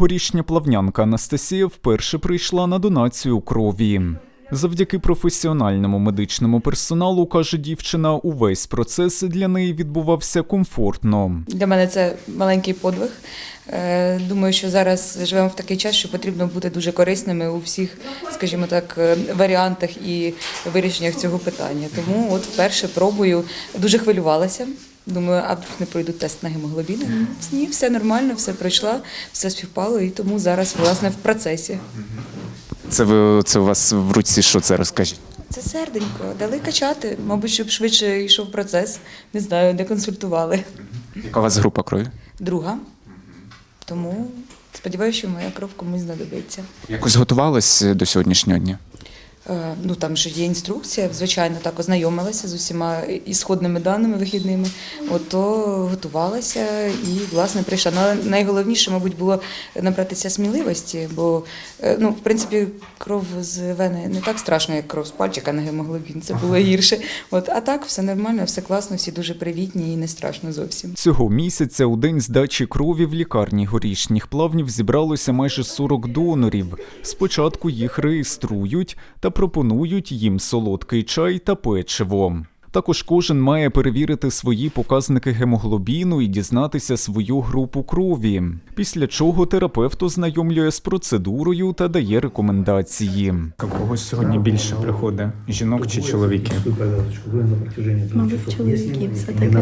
Горішня плавнянка Анастасія вперше прийшла на донацію крові. Завдяки професіональному медичному персоналу, каже дівчина, увесь процес для неї відбувався комфортно. Для мене це маленький подвиг. Е, Думаю, що зараз живемо в такий час, що потрібно бути дуже корисними у всіх, скажімо так, е, варіантах і вирішеннях цього питання. Тому от вперше пробую. Дуже хвилювалася. Думаю, а не пройду тест на гемоглобін? Ні, все нормально, все пройшла, все співпало, і тому зараз власне в процесі. Це ви це у вас в руці. Що це розкажіть? Це серденько, дали качати, мабуть, щоб швидше йшов процес. Не знаю, де консультували. Яка у вас група крові? Друга. Тому сподіваюся, що моя кров комусь знадобиться. Якось готувались до сьогоднішнього дня? Е, Ну там ж є інструкція, звичайно, так ознайомилася з усіма ісходними даними вихідними. Ото готувалася і власне прийшла. Ну, але найголовніше, мабуть, було набратися сміливості, бо е, ну, в принципі, кров з вени не так страшно, як кров з пальчика на гемоглобін. Це було гірше. От а так, все нормально, все класно, всі дуже привітні і не страшно зовсім. Цього місяця у день здачі крові в лікарні горішніх плавнів зібралося майже 40 донорів. Спочатку їх реєструють та пропонують їм солодкий чай та печиво. Також кожен має перевірити свої показники гемоглобіну і дізнатися свою групу крові. Після чого терапевт ознайомлює з процедурою та дає рекомендації. Когось сьогодні більше приходить жінок чи чоловіків? Мабуть, чоловіків все-таки.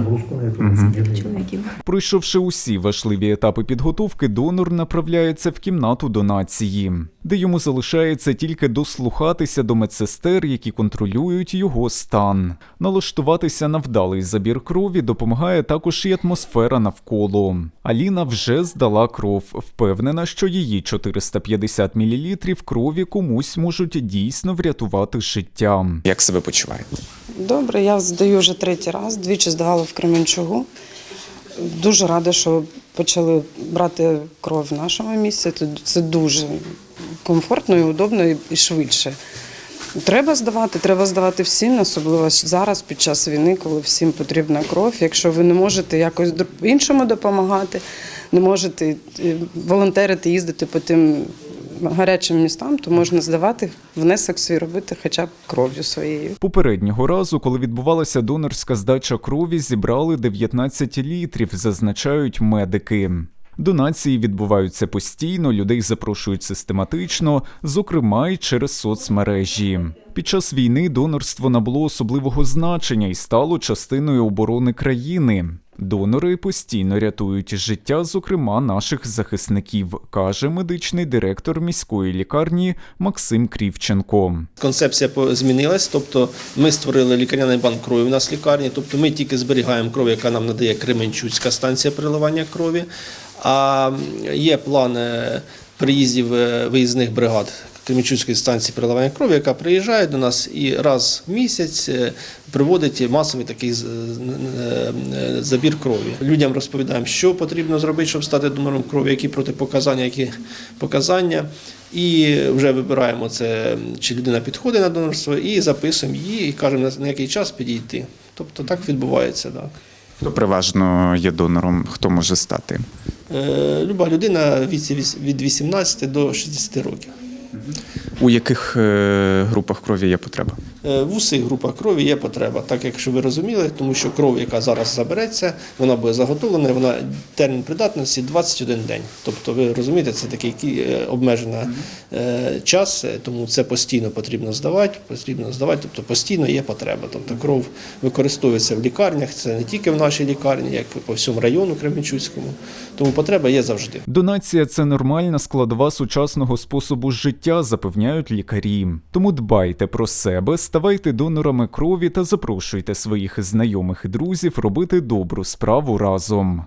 Чоловіків. Пройшовши усі важливі етапи підготовки, донор направляється в кімнату донації, де йому залишається тільки дослухатися до медсестер, які контролюють його стан. Налаштуватися на вдалий забір крові допомагає також і атмосфера навколо. Аліна вже здала кров, впевнена, що її 450 мл крові комусь можуть дійсно врятувати життя. Як себе почуваєте? Добре, я здаю вже третій раз, двічі здавала в Кременчугу. Дуже рада, що почали брати кров в нашому місці. то Це дуже комфортно і удобно і- швидше. Треба здавати, треба здавати всім, особливо зараз, під час війни, коли всім потрібна кров. Якщо ви не можете якось іншому допомагати, не можете е, волонтерити, їздити по тим гарячим містам, то можна здавати, внесок свій робити хоча б кров'ю своєю. Попереднього разу, коли відбувалася донорська здача крові, зібрали 19 літрів, зазначають медики. Донації відбуваються постійно, людей запрошують систематично, зокрема й через соцмережі. Під час війни донорство набуло особливого значення і стало частиною оборони країни. Донори постійно рятують життя, зокрема наших захисників, каже медичний директор міської лікарні Максим Крівченко. Концепція змінилась, тобто ми створили лікарняний банк крові у нас в лікарні, тобто ми тільки зберігаємо кров, яка нам надає Кременчуцька станція переливання крові. А є план е, приїздів е, виїзних бригад Кременчуцької станції переливання крові, яка приїжджає до нас і раз в місяць е, приводить масовий такий е, е, забір крові. Людям розповідаємо, що потрібно зробити, щоб стати донором крові, які протипоказання, які показання. І вже вибираємо це, чи людина підходить на донорство, і записуємо її, і кажемо, на- який час підійти. Тобто так відбувається. Так. Хто переважно є донором, хто може стати? Люба людина віці від 18 до 60 років. Mhm. У яких е, групах крові є потреба? Е, В усіх групах крові є потреба, так якщо ви розуміли, тому що кров, яка зараз забереться, вона буде заготовлена, вона термін придатності 21 день. Тобто, ви розумієте, це такий е, обмежений час, тому це постійно потрібно здавати, потрібно здавати, тобто постійно є потреба. Тобто кров використовується в лікарнях, це не тільки в нашій лікарні, як по всьому району Кременчуцькому. Тому потреба є завжди. Донація це нормальна складова сучасного способу життя, запевняють лікарі. Тому дбайте про себе, ставайте донорами крові та запрошуйте своїх знайомих і друзів робити добру справу разом.